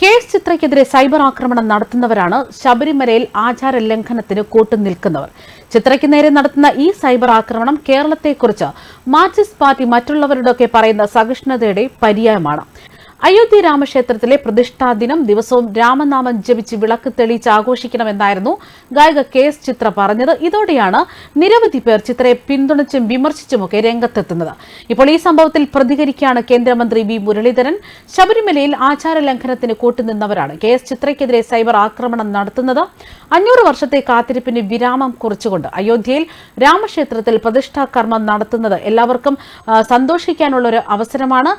Case ചിത്രയ്ക്കെതിരെ cyber ആക്രമണം നടത്തുന്നവരാണ് ശബരിമലയിൽ ആചാര ലംഘനത്തിന് കൂട്ടുനിൽക്കുന്നവർ ചിത്രയ്ക്ക് നേരെ നടത്തുന്ന ഈ സൈബർ ആക്രമണം കേരളത്തെക്കുറിച്ച് മാർക്സിസ്റ്റ് പാർട്ടി മറ്റുള്ളവരുടെയൊക്കെ പറയുന്ന സഹിഷ്ണുതയുടെ പര്യായമാണ്. അയോധ്യ രാമക്ഷേത്രത്തിലെ പ്രതിഷ്ഠാ ദിനം ദിവസവും രാമനാമം ജപിച്ച് വിളക്ക് തെളിയിച്ച് ആഘോഷിക്കണമെന്നായിരുന്നു ഗായിക കെ എസ് ചിത്ര പറഞ്ഞത്. ഇതോടെയാണ് നിരവധി പേർ ചിത്രയെ പിന്തുണച്ചും വിമർശിച്ചുമൊക്കെ രംഗത്തെത്തുന്നത്. ഇപ്പോൾ ഈ സംഭവത്തിൽ പ്രതികരിക്കുകയാണ് കേന്ദ്രമന്ത്രി വി മുരളീധരൻ. ശബരിമലയിൽ ആചാര ലംഘനത്തിന് കൂട്ടുനിന്നവരാണ് കെ എസ് ചിത്രയ്ക്കെതിരെ സൈബർ ആക്രമണം നടത്തുന്നത്. അഞ്ഞൂറ് വർഷത്തെ കാത്തിരിപ്പിന് വിരാമം കുറിച്ചുകൊണ്ട് അയോധ്യയിൽ രാമക്ഷേത്രത്തിൽ പ്രതിഷ്ഠാ കർമ്മം നടത്തുന്നത് എല്ലാവർക്കും സന്തോഷിക്കാനുള്ള ഒരു അവസരമാണ്.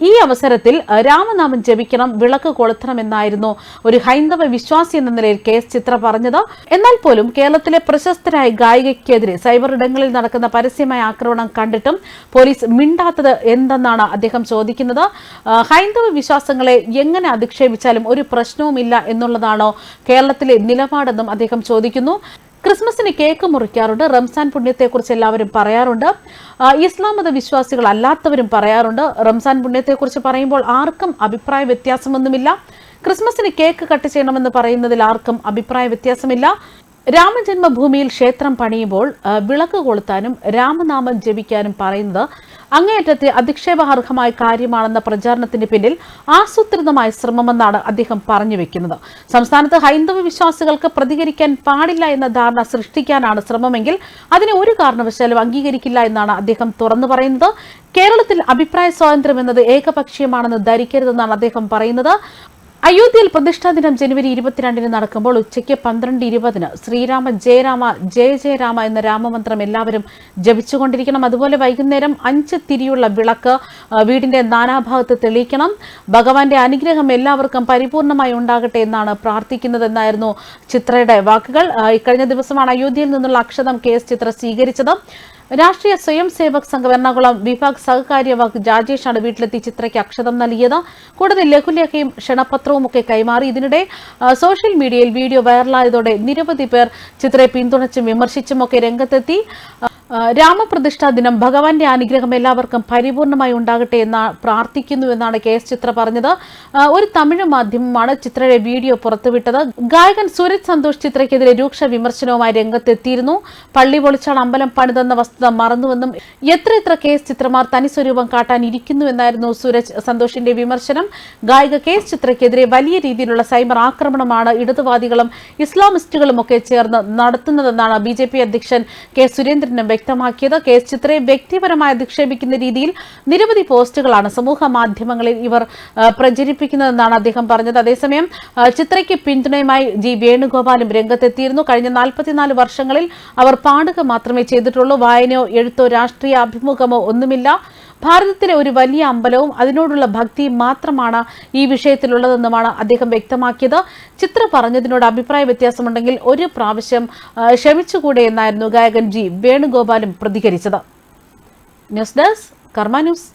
ഈ അവസരത്തിൽ രാമനാമം ജപിക്കണം വിളക്ക് കൊളുത്തണം എന്നായിരുന്നു ഒരു ഹൈന്ദവ വിശ്വാസി എന്ന നിലയിൽ കെ എസ് ചിത്ര പറഞ്ഞത്. എന്നാൽ പോലും കേരളത്തിലെ പ്രശസ്തരായ ഗായികയ്ക്കെതിരെ സൈബർ ഇടങ്ങളിൽ നടക്കുന്ന പരസ്യമായ ആക്രമണം കണ്ടിട്ടും പോലീസ് മിണ്ടാത്തത് എന്തെന്നാണ് അദ്ദേഹം ചോദിക്കുന്നത്. ഹൈന്ദവ വിശ്വാസങ്ങളെ എങ്ങനെ അധിക്ഷേപിച്ചാലും ഒരു പ്രശ്നവുമില്ല എന്നുള്ളതാണോ കേരളത്തിലെ നിലപാടെന്നും അദ്ദേഹം ചോദിക്കുന്നു. ക്രിസ്മസിന് കേക്ക് മുറിക്കാറുണ്ട്. റംസാൻ പുണ്യത്തെക്കുറിച്ച് എല്ലാവരും പറയാറുണ്ട്. ഇസ്ലാം മത വിശ്വാസികൾ അല്ലാത്തവരും പറയാറുണ്ട്. റംസാൻ പുണ്യത്തെക്കുറിച്ച് പറയുമ്പോൾ ആർക്കും അഭിപ്രായ വ്യത്യാസമൊന്നുമില്ല. ക്രിസ്മസിന് കേക്ക് കട്ട് ചെയ്യണമെന്ന് പറയുന്നതിൽ ആർക്കും അഭിപ്രായ വ്യത്യാസമില്ല. രാമജന്മഭൂമിയിൽ ക്ഷേത്രം പണിയുമ്പോൾ വിളക്ക് കൊളുത്താനും രാമനാമം ജപിക്കാനും പറയുന്നത് അങ്ങേയറ്റത്തെ അധിക്ഷേപാർഹമായ കാര്യമാണെന്ന പ്രചാരണത്തിന്റെ പിന്നിൽ ആസൂത്രിതമായ ശ്രമമെന്നാണ് അദ്ദേഹം പറഞ്ഞു വെക്കുന്നത്. സംസ്ഥാനത്ത് ഹൈന്ദവ വിശ്വാസികൾക്ക് പ്രതികരിക്കാൻ പാടില്ല എന്ന ധാരണ സൃഷ്ടിക്കാനാണ് ശ്രമമെങ്കിൽ അതിനെ ഒരു കാരണവശാലും അംഗീകരിക്കില്ല എന്നാണ് അദ്ദേഹം തുറന്നു പറയുന്നത്. കേരളത്തിൽ അഭിപ്രായ സ്വാതന്ത്ര്യം എന്നത് ഏകപക്ഷീയമാണെന്ന് ധരിക്കരുതെന്നാണ് അദ്ദേഹം പറയുന്നത്. അയോധ്യയിൽ പ്രതിഷ്ഠാ ദിനം ജനുവരി ഇരുപത്തിരണ്ടിന് നടക്കുമ്പോൾ ഉച്ചയ്ക്ക് പന്ത്രണ്ട് ഇരുപതിന് ശ്രീരാമ ജയരാമ ജയ ജയരാമ എന്ന രാമമന്ത്രം എല്ലാവരും ജപിച്ചുകൊണ്ടിരിക്കണം. അതുപോലെ വൈകുന്നേരം അഞ്ച് തിരിയുള്ള വിളക്ക് വീടിന്റെ നാനാഭാഗത്ത് തെളിയിക്കണം. ഭഗവാന്റെ അനുഗ്രഹം എല്ലാവർക്കും പരിപൂർണമായി ഉണ്ടാകട്ടെ എന്നാണ് പ്രാർത്ഥിക്കുന്നതെന്നായിരുന്നു ചിത്രയുടെ വാക്കുകൾ. ഇക്കഴിഞ്ഞ ദിവസമാണ് അയോധ്യയിൽ നിന്നുള്ള അക്ഷതം കെ ചിത്ര സ്വീകരിച്ചത്. രാഷ്ട്രീയ സ്വയം സേവക് സംഘം എറണാകുളം വിഭാഗ് സഹകാര്യവാഹ് രാജേഷാണ് വീട്ടിലെത്തി ചിത്രയ്ക്ക് അക്ഷതം നൽകിയത്. കൂടാതെ ലഘുലേഖയും ക്ഷണപത്രവും ഒക്കെ കൈമാറി. ഇതിനിടെ സോഷ്യൽ മീഡിയയിൽ വീഡിയോ വൈറലായതോടെ നിരവധി പേർ ചിത്രയെ പിന്തുണച്ചും വിമർശിച്ചും ഒക്കെ രംഗത്തെത്തി രാമപ്രതിഷ്ഠാ ദിനം ഭഗവാന്റെ അനുഗ്രഹം എല്ലാവർക്കും പരിപൂർണമായി ഉണ്ടാകട്ടെ എന്ന് പ്രാർത്ഥിക്കുന്നു എന്നാണ് കെ എസ് ചിത്ര പറഞ്ഞത്. ഒരു തമിഴ് മാധ്യമമാണ് ചിത്രയുടെ വീഡിയോ പുറത്തുവിട്ടത്. ഗായകൻ സുരജ് സന്തോഷ് ചിത്രയ്ക്കെതിരെ രൂക്ഷ വിമർശനവുമായി രംഗത്തെത്തിയിരുന്നു. പള്ളി പൊളിച്ചാണ് അമ്പലം പണിതെന്ന വസ്തുത മറന്നുവെന്നും എത്ര എത്ര കെ എസ് ചിത്രമാർ തനി സ്വരൂപം കാട്ടാൻ ഇരിക്കുന്നു എന്നായിരുന്നു സൂരജ് സന്തോഷിന്റെ വിമർശനം. ഗായിക കെ എസ് ചിത്രയ്ക്കെതിരെ വലിയ രീതിയിലുള്ള സൈബർ ആക്രമണമാണ് ഇടതുവാദികളും ഇസ്ലാമിസ്റ്റുകളും ഒക്കെ ചേർന്ന് നടത്തുന്നതെന്നാണ് ബി അധ്യക്ഷൻ കെ സുരേന്ദ്രനും വ്യക്തമാക്കിയത്. കേസ് ചിത്രയെ വ്യക്തിപരമായി അധിക്ഷേപിക്കുന്ന രീതിയിൽ നിരവധി പോസ്റ്റുകളാണ് സമൂഹ മാധ്യമങ്ങളിൽ ഇവർ പ്രചരിപ്പിക്കുന്നതെന്നാണ് അദ്ദേഹം പറഞ്ഞത്. അതേസമയം ചിത്രയ്ക്ക് പിന്തുണയുമായി ജി. വേണുഗോപാലും രംഗത്തെത്തിയിരുന്നു. കഴിഞ്ഞ നാൽപ്പത്തിനാല് വർഷങ്ങളിൽ അവർ പാടുക മാത്രമേ ചെയ്തിട്ടുള്ളൂ. വായനയോ എഴുത്തോ രാഷ്ട്രീയ അഭിമുഖമോ ഒന്നുമില്ല. ഭാരതത്തിലെ ഒരു വലിയ അമ്പലവും അതിനോടുള്ള ഭക്തിയും മാത്രമാണ് ഈ വിഷയത്തിലുള്ളതെന്നുമാണ് അദ്ദേഹം വ്യക്തമാക്കിയത്. ചിത്ര പറഞ്ഞതിനോട് അഭിപ്രായ വ്യത്യാസമുണ്ടെങ്കിൽ ഒരു പ്രാവശ്യം ക്ഷമിച്ചുകൂടെ എന്നായിരുന്നു ഗായകൻ ജി വേണുഗോപാലും പ്രതികരിച്ചത്. News desk Karma news.